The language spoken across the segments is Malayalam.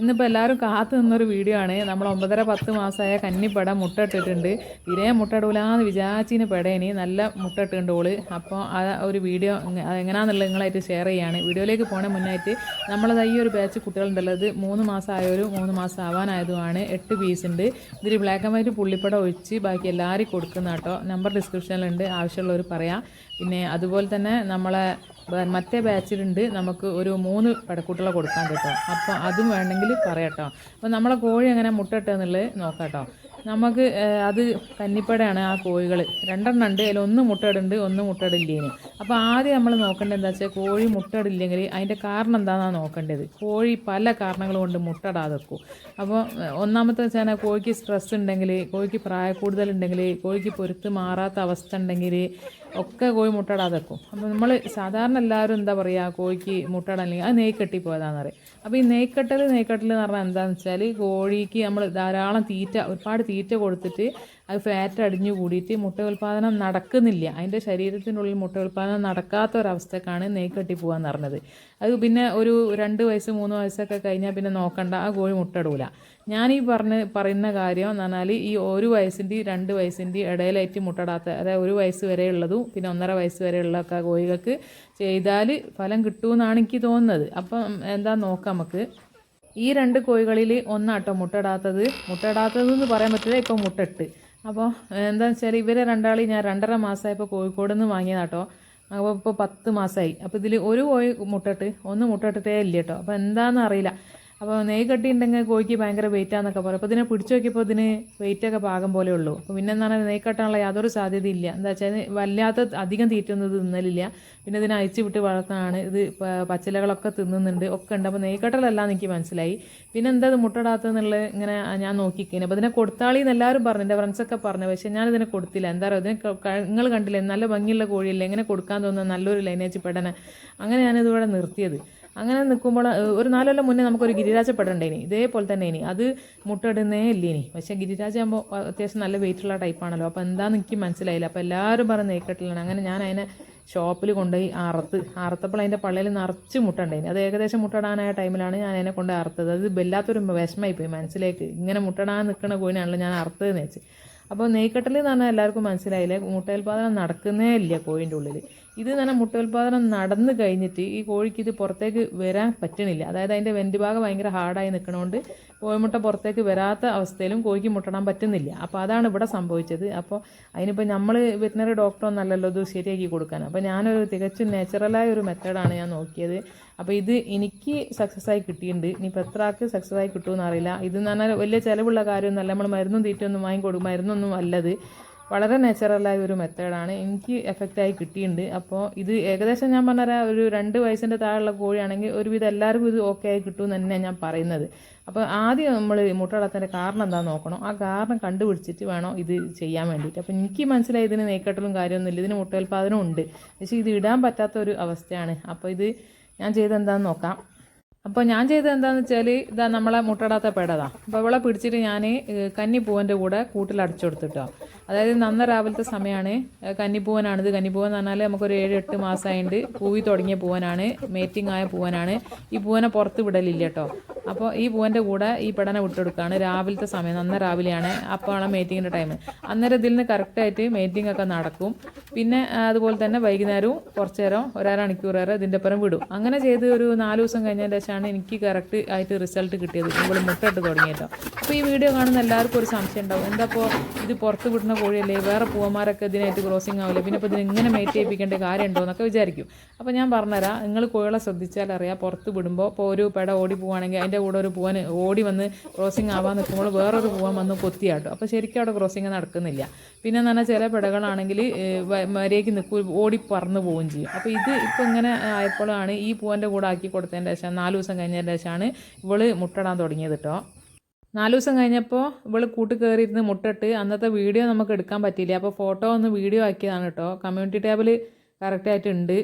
ഇന്നിപ്പോൾ എല്ലാവരും കാത്തു നിന്നൊരു വീഡിയോ ആണ്. നമ്മൾ ഒമ്പതര പത്ത് മാസമായ കന്നിപ്പട മുട്ട ഇട്ടിട്ടുണ്ട് തീരെ മുട്ട ഇടൂലാന്ന് വിചാരിച്ചിന് പെടേനി നല്ല മുട്ട ഇട്ടിട്ടുണ്ട് ഓൾ. അപ്പോൾ ആ ഒരു വീഡിയോ എങ്ങനെയാണെന്നുള്ളത് നിങ്ങളായിട്ട് ഷെയർ ചെയ്യാണ്. വീഡിയോയിലേക്ക് പോണ മുന്നായിട്ട് നമ്മളത് ഈ ഒരു ബാച്ച് കുട്ടികളുണ്ടല്ലത് മൂന്ന് മാസമായൊരു മൂന്ന് മാസം ആവാനായതുമാണ് എട്ട് പീസ് ഉണ്ട്. ഇതിൽ ബ്ലാക്ക് ആൻഡ് വൈറ്റ് പുള്ളിപ്പട ഒഴിച്ച് ബാക്കി എല്ലാവരും കൊടുക്കുന്ന കേട്ടോ. നമ്പർ ഡിസ്ക്രിപ്ഷനിലുണ്ട് ആവശ്യമുള്ളവർ പറയാം. പിന്നെ അതുപോലെ തന്നെ നമ്മളെ മറ്റേ ബാച്ചിലുണ്ട്. നമുക്ക് ഒരു മൂന്ന് പടക്കൂട്ടുള്ള കൊടുക്കാൻ കേട്ടോ അപ്പോൾ അതും വേണമെങ്കിൽ പറയാം കേട്ടോ അപ്പോൾ നമ്മളെ കോഴി എങ്ങനെ മുട്ടയിട്ടെന്നുള്ളത് നോക്കാം കേട്ടോ നമുക്ക് അത് കന്നിപ്പടയാണ് ആ കോഴികൾ രണ്ടെണ്ണം ഉണ്ട് അതിൽ ഒന്ന് മുട്ടയിടുന്നുണ്ട് ഒന്ന് മുട്ടയിടില്ലേന് അപ്പോൾ ആദ്യം നമ്മൾ നോക്കേണ്ടത് എന്താ വെച്ചാൽ കോഴി മുട്ടയിടില്ലെങ്കിൽ അതിന്റെ കാരണം എന്താണെന്നാണ് നോക്കേണ്ടത്? കോഴി പല കാരണങ്ങൾ കൊണ്ട് മുട്ടയിടാതെ വെക്കും അപ്പോൾ ഒന്നാമത്തെ വെച്ചാൽ കോഴിക്ക് സ്ട്രെസ് ഉണ്ടെങ്കിൽ കോഴിക്ക് പ്രായക്കൂടുതൽ കൂടുതലുണ്ടെങ്കിൽ കോഴിക്ക് പൊരുത്ത് മാറാത്ത അവസ്ഥ ഉണ്ടെങ്കിൽ ഒക്കെ കോഴി മുട്ടയിടാതെ വെക്കും അപ്പോൾ നമ്മൾ സാധാരണ എല്ലാവരും എന്താ പറയുക കോഴിക്ക് മുട്ടയിടല്ലെങ്കിൽ അത് നെയ്ക്കെട്ടി പോയതാണെന്ന് പറയും. അപ്പോൾ ഈ നെയ്ക്കെട്ടൽ നെയ്ക്കെട്ടൽ എന്ന് പറഞ്ഞാൽ എന്താണെന്ന് വെച്ചാൽ കോഴിക്ക് നമ്മൾ ധാരാളം തീറ്റ ഒരുപാട് തീറ്റ കൊടുത്തിട്ട് അത് ഫാറ്റ് അടിഞ്ഞു കൂടിയിട്ട് മുട്ട ഉൽപ്പാദനം നടക്കുന്നില്ല. അതിന്റെ ശരീരത്തിനുള്ളിൽ മുട്ട ഉൽപ്പാദനം നടക്കാത്ത ഒരവസ്ഥക്കാണ് നെയ്ക്കെട്ടി പോകാന്ന് പറഞ്ഞത്. അത് പിന്നെ ഒരു രണ്ട് വയസ്സ് മൂന്ന് വയസ്സൊക്കെ കഴിഞ്ഞാൽ പിന്നെ നോക്കണ്ട ആ കോഴി മുട്ടടൂല ഈ പറഞ്ഞ് പറയുന്ന കാര്യം എന്ന് പറഞ്ഞാൽ ഈ ഒരു വയസ്സിന്റെയും രണ്ട് വയസ്സിന്റെയും ഇടയിലായിട്ട് മുട്ടടാത്ത അതായത് ഒരു വയസ്സ് വരെ ഉള്ളതും പിന്നെ ഒന്നര വയസ്സ് വരെ ഉള്ളതൊക്കെ കോഴികൾക്ക് ചെയ്താൽ ഫലം കിട്ടുമെന്നാണ് എനിക്ക് തോന്നുന്നത്. അപ്പം എന്താ നോക്കാം നമുക്ക്. ഈ രണ്ട് കോഴികളിൽ ഒന്നാട്ടോ മുട്ടയിടാത്തത്. എന്ന് പറയാൻ പറ്റില്ല ഇപ്പം മുട്ടയിട്ട്. അപ്പോൾ എന്താണെന്ന് വെച്ചാൽ ഇവരെ രണ്ടാളി ഞാൻ രണ്ടര മാസമായപ്പോൾ കോഴിക്കോട് നിന്ന് വാങ്ങിയതാട്ടോ. അപ്പോൾ ഇപ്പോൾ പത്ത് മാസമായി അപ്പോൾ ഇതിൽ ഒരു കോഴി മുട്ടയിട്ട് ഒന്ന് മുട്ടയിട്ടിട്ടേ ഇല്ല കേട്ടോ അപ്പോൾ എന്താണെന്ന് അറിയില്ല. അപ്പോൾ നെയ് ഉണ്ടെങ്കിൽ കോഴിക്ക് ഭയങ്കര വെയിറ്റാന്നൊക്കെ പറയും. അപ്പോൾ ഇതിനെ പിടിച്ചു നോക്കിയപ്പോൾ ഇതിന് വെയിറ്റൊക്കെ പാകം പോലെ ഉള്ളൂ. അപ്പോൾ പിന്നെ എന്താണ് നെയ് കെട്ടാനുള്ള യാതൊരു സാധ്യതയില്ല. എന്താ വെച്ചാൽ വല്ലാത്ത അധികം തീറ്റൊന്നും തിന്നലില്ല. പിന്നെ ഇതിനെ അയച്ചു വിട്ട് വളർത്താനാണ് ഇത് പച്ചിലകളൊക്കെ തിന്നുന്നുണ്ട്. ഒക്കെ ഉണ്ട്. അപ്പോൾ നെയ് കെട്ടലല്ലാന്ന് എനിക്ക് മനസ്സിലായി. പിന്നെ എന്താ ഇത് മുട്ടടാത്തെന്നുള്ളത് ഇങ്ങനെ ഞാൻ നോക്കിക്കഴിഞ്ഞു അപ്പോൾ ഇതിനെ കൊടുത്താളി എന്ന് എല്ലാവരും പറഞ്ഞു. എന്റെ ഫ്രണ്ട്സൊക്കെ പറഞ്ഞു. പക്ഷേ ഞാൻ ഇതിനെ കൊടുത്തില്ല. എന്താ പറയുക ഇതിനെ നിങ്ങൾ കണ്ടില്ലേ? നല്ല ഭംഗിയുള്ള കോഴിയല്ലേ? എങ്ങനെ കൊടുക്കാൻ തോന്നുന്നത് നല്ലൊരു ലൈനേജ് പെടനെ. അങ്ങനെ ഞാനിതിവിടെ നിർത്തിയത്. അങ്ങനെ നിൽക്കുമ്പോൾ ഒരു നാലെല്ലാം മുന്നേ നമുക്കൊരു ഗിരിരാജ ഇനി ഇതേപോലെ തന്നെ ഇനി. അത് മുട്ടയിടുന്നേ ഇല്ലേനി. പക്ഷേ ഗിരിരാജ ആകുമ്പോൾ അത്യാവശ്യം നല്ല വെയിറ്റുള്ള ടൈപ്പാണല്ലോ അപ്പോൾ എന്താണെന്ന് എനിക്ക് മനസ്സിലായില്ല. അപ്പോൾ എല്ലാവരും പറഞ്ഞ് നെയ്ക്കെട്ടിലാണ്. അങ്ങനെ ഞാൻ അതിനെ ഷോപ്പിൽ കൊണ്ടുപോയി അറുത്ത്. അറുത്തപ്പോൾ അതിന്റെ പള്ളിയിൽ നിറച്ച് മുട്ടണ്ടേനി അത് ഏകദേശം മുട്ടടാനായ ടൈമിലാണ് ഞാൻ അതിനെ കൊണ്ട് അറുത്തത്. അത് വല്ലാത്തൊരു വിഷമമായി പോയി മനസ്സിലേക്ക്. ഇങ്ങനെ മുട്ടടാൻ നിൽക്കുന്ന കോഴിനാണല്ലോ ഞാൻ അറുത്തതെന്ന് വെച്ച്. അപ്പോൾ നെയ്ക്കെട്ടിൽ എന്ന് പറഞ്ഞാൽ എല്ലാവർക്കും മനസ്സിലായില്ലേ? മുട്ടയിൽ പാതം നടക്കുന്നേ ഇല്ല കോഴിന്റെ ഉള്ളിൽ ഇത് തന്നെ മുട്ട ഉൽപാദനം നടന്നു കഴിഞ്ഞിട്ട് ഈ കോഴിക്ക് ഇത് പുറത്തേക്ക് വരാൻ പറ്റണില്ല. അതായത് അതിന്റെ വെന്റ് ഭാഗം ഭയങ്കര ഹാർഡായി നിൽക്കണോണ്ട് കോഴിമുട്ട പുറത്തേക്ക് വരാത്ത അവസ്ഥയിലും കോഴിക്ക് മുട്ടടാൻ പറ്റുന്നില്ല. അപ്പോൾ അതാണ് ഇവിടെ സംഭവിച്ചത്. അപ്പോൾ അതിനിപ്പോൾ നമ്മൾ വെറ്റിനറി ഡോക്ടറൊന്നല്ലല്ലോ ഇത് ശരിയാക്കി കൊടുക്കാൻ. അപ്പോൾ ഞാനൊരു തികച്ചും നാച്ചുറലായ ഒരു മെത്തേഡാണ് ഞാൻ നോക്കിയത്. അപ്പോൾ ഇത് എനിക്ക് സക്സസ് ആയി കിട്ടിയിട്ടുണ്ട്. ഇനിയിപ്പോൾ എത്ര ആൾക്ക് സക്സസ് ആയി കിട്ടുമെന്ന് അറിയില്ല. ഇത് എന്ന് പറഞ്ഞാൽ വലിയ ചിലവുള്ള കാര്യമൊന്നുമല്ല. നമ്മൾ മരുന്നും തീറ്റയൊന്നും വാങ്ങിക്കൊടുക്കും മരുന്നൊന്നും അല്ലത്. വളരെ നാച്ചുറലായ ഒരു മെത്തേഡാണ് എനിക്ക് എഫക്റ്റായി കിട്ടിയിട്ടുണ്ട്. അപ്പോൾ ഇത് ഏകദേശം ഞാൻ പറഞ്ഞാൽ ഒരു രണ്ട് വയസ്സിന്റെ താഴെയുള്ള കോഴിയാണെങ്കിൽ ഒരുവിധം എല്ലാവർക്കും ഇത് ഓക്കെ ആയി കിട്ടുമെന്ന് തന്നെയാണ് ഞാൻ പറയുന്നത്. അപ്പോൾ ആദ്യം നമ്മൾ മുട്ട വളർത്തേന്റെ കാരണം എന്താണെന്ന് നോക്കണം. ആ കാരണം കണ്ടുപിടിച്ചിട്ട് വേണം ഇത് ചെയ്യാൻ വേണ്ടിയിട്ട്. അപ്പോൾ എനിക്ക് മനസ്സിലായി ഇതിന് നെയ്ക്കട്ടലും കാര്യമൊന്നുമില്ല ഇതിന് മുട്ടോൽപാദനം ഉണ്ട്. പക്ഷേ ഇത് ഇടാൻ പറ്റാത്ത ഒരു അവസ്ഥയാണ്. അപ്പോൾ ഇത് ഞാൻ ചെയ്തെന്താന്ന് നോക്കാം. അപ്പോൾ ഞാൻ ചെയ്തത് എന്താണെന്ന് വെച്ചാൽ ഇതാ നമ്മളെ മുട്ടടാത്ത പേടതാണ് അപ്പോൾ അവളെ പിടിച്ചിട്ട് ഞാൻ കന്നിപ്പൂവന്റെ കൂടെ കൂട്ടിൽ അടച്ചു കൊടുത്തിട്ടോ. അതായത് നന്ന രാവിലത്തെ സമയമാണ് കന്നിപ്പൂവനാണിത്. കന്നിപ്പൂവൻ എന്ന് പറഞ്ഞാൽ നമുക്കൊരു ഏഴ് എട്ട് മാസമായിട്ട് പൂവി തുടങ്ങിയ പൂവനാണ്. മേറ്റിംഗ് ആയ പൂവനാണ്. ഈ പൂവനെ പുറത്ത് വിടലില്ല കേട്ടോ അപ്പോൾ ഈ പൂവന്റെ കൂടെ ഈ പെടനെ വിട്ടെടുക്കുകയാണ് രാവിലത്തെ സമയം. നന്ന രാവിലെയാണ്. അപ്പോഴാണ് മേറ്റിങ്ങിന്റെ ടൈം അന്നേരം ഇതിൽ നിന്ന് കറക്റ്റായിട്ട് മേറ്റിംഗ് ഒക്കെ നടക്കും. പിന്നെ അതുപോലെ തന്നെ വൈകുന്നേരവും കുറച്ച് നേരം ഒരര മണിക്കൂർ വരെ ഇതിന്റെ പുറം വിടും. അങ്ങനെ ചെയ്ത് ഒരു നാല് ദിവസം കഴിഞ്ഞതിന് ശേഷമാണ് എനിക്ക് കറക്റ്റ് ആയിട്ട് റിസൾട്ട് കിട്ടിയത്. ഇവിടെ മുട്ടയിട്ട് തുടങ്ങിയിട്ടോ അപ്പോൾ ഈ വീഡിയോ കാണുന്ന എല്ലാവർക്കും ഒരു സംശയം ഉണ്ടാവും. എന്താ ഇപ്പോൾ ഇത് പുറത്ത് വിടുന്ന കോഴിയല്ലേ വേറെ പൂവന്മാരൊക്കെ ഇതിനായിട്ട് ക്രോസിങ് ആവില്ല പിന്നെ ഇപ്പോൾ ഇതിന് ഇങ്ങനെ മേറ്റ് ചെയ്യിപ്പിക്കേണ്ട കാര്യമുണ്ടോ എന്നൊക്കെ വിചാരിക്കും. അപ്പോൾ ഞാൻ പറഞ്ഞുതരാം നിങ്ങൾ കോഴികളെ ശ്രദ്ധിച്ചാൽ അറിയാം പുറത്ത് വിടുമ്പോൾ ഇപ്പോൾ ഒരു പെട ഓടി പോവുകയാണെങ്കിൽ അതിന്റെ കൂടെ ഒരു പൂവൻ ഓടി വന്ന് ക്രോസിങ് ആവാൻ നിൽക്കുമ്പോൾ വേറൊരു പൂവൻ വന്ന് കൊത്തിയാട്ടോ അപ്പോൾ ശരിക്കും അവിടെ ക്രോസിങ് നടക്കുന്നില്ല. പിന്നെ എന്ന് ചില പെടകളാണെങ്കിൽ മര്യാദയ്ക്ക് നിൽക്കും ഓടി പറന്ന് പോവുകയും ചെയ്യും. അപ്പോൾ ഇത് ഇപ്പോൾ ഇങ്ങനെ ആയപ്പോഴാണ് ഈ പൂവന്റെ കൂടെ ആക്കി കൊടുത്തതിന്റെ ശേഷം നാല് ദിവസം കഴിഞ്ഞതിന്റെ ശേഷമാണ് ഇവൾ മുട്ടടാൻ തുടങ്ങിയത് കേട്ടോ. നാല് ദിവസം കഴിഞ്ഞപ്പോൾ ഇവൾ കൂട്ട് കയറിയിരുന്ന് മുട്ടിട്ട് അന്നത്തെ വീഡിയോ നമുക്ക് എടുക്കാൻ പറ്റിയില്ല. അപ്പോൾ ഫോട്ടോ ഒന്ന് വീഡിയോ ആക്കിയതാണ് കേട്ടോ കമ്മ്യൂണിറ്റി ടാബിൽ കറക്റ്റായിട്ടുണ്ട്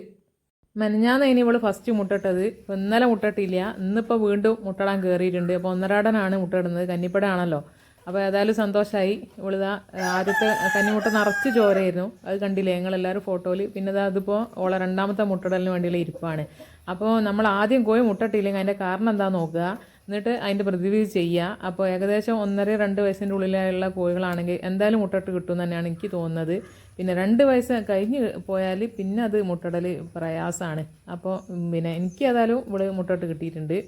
മെനഞ്ഞാന്ന് ഇനി ഇവൾ ഫസ്റ്റ് മുട്ടിട്ടത്. ഇപ്പൊ ഇന്നലെ മുട്ടിട്ടില്ല. ഇന്നിപ്പോൾ വീണ്ടും മുട്ടടാൻ കയറിയിട്ടുണ്ട് അപ്പോൾ ഒന്നരാടനാണ് മുട്ടിടുന്നത്. കന്നിപ്പടാണല്ലോ അപ്പോൾ ഏതായാലും സന്തോഷമായി ഇവളിതാ ആദ്യത്തെ കന്നിമുട്ട നിറച്ച് ചോരയായിരുന്നു. അത് കണ്ടില്ലേ? ഞങ്ങളെല്ലാവരും ഫോട്ടോയിൽ പിന്നെ ഇതാ അതിപ്പോൾ ഓളെ രണ്ടാമത്തെ മുട്ടടലിന് വേണ്ടിയുള്ള ഇരിപ്പാണ്. അപ്പോൾ നമ്മൾ ആദ്യം കോഴി മുട്ടട്ടില്ലെങ്കിൽ അതിന്റെ കാരണം എന്താ നോക്കുക. എന്നിട്ട് അതിന്റെ പ്രതിവിധി ചെയ്യുക അപ്പോൾ ഏകദേശം ഒന്നര രണ്ട് വയസ്സിന്റെ ഉള്ളിലുള്ള കോഴികളാണെങ്കിൽ എന്തായാലും മുട്ടട്ട് കിട്ടും തന്നെയാണ് എനിക്ക് തോന്നുന്നത്. പിന്നെ രണ്ട് വയസ്സ് കഴിഞ്ഞ് പോയാൽ പിന്നെ അത് മുട്ടടൽ പ്രയാസമാണ് അപ്പോൾ പിന്നെ എനിക്ക് ഏതായാലും ഇവിടെ മുട്ടട്ട് കിട്ടിയിട്ടുണ്ട്.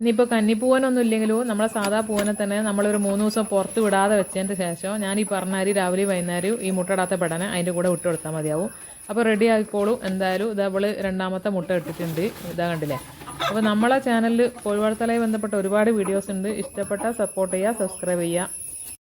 ഇനിയിപ്പോൾ കന്നിപ്പൂവനൊന്നും ഇല്ലെങ്കിലും നമ്മളെ സാധാ പൂവനെ തന്നെ നമ്മളൊരു മൂന്ന് ദിവസം പുറത്ത് വിടാതെ വെച്ചതിന്റെ ശേഷം ഞാൻ ഈ പറഞ്ഞാൽ രാവിലെ വൈകുന്നേരം ഈ മുട്ടടാത്ത പെടനെ അതിന്റെ കൂടെ വിട്ട് കൊടുത്താൽ മതിയാവും. അപ്പോൾ റെഡി ആയിക്കോളും. എന്തായാലും ഇത് അവൾ രണ്ടാമത്തെ മുട്ട ഇട്ടിട്ടുണ്ട്. ഇതാ കണ്ടില്ലേ? അപ്പോൾ നമ്മളെ ചാനലിൽ കോഴിവളർത്തലമായി ബന്ധപ്പെട്ട ഒരുപാട് വീഡിയോസ് ഉണ്ട്. ഇഷ്ടപ്പെട്ടാൽ സപ്പോർട്ട് ചെയ്യുക സബ്സ്ക്രൈബ് ചെയ്യുക.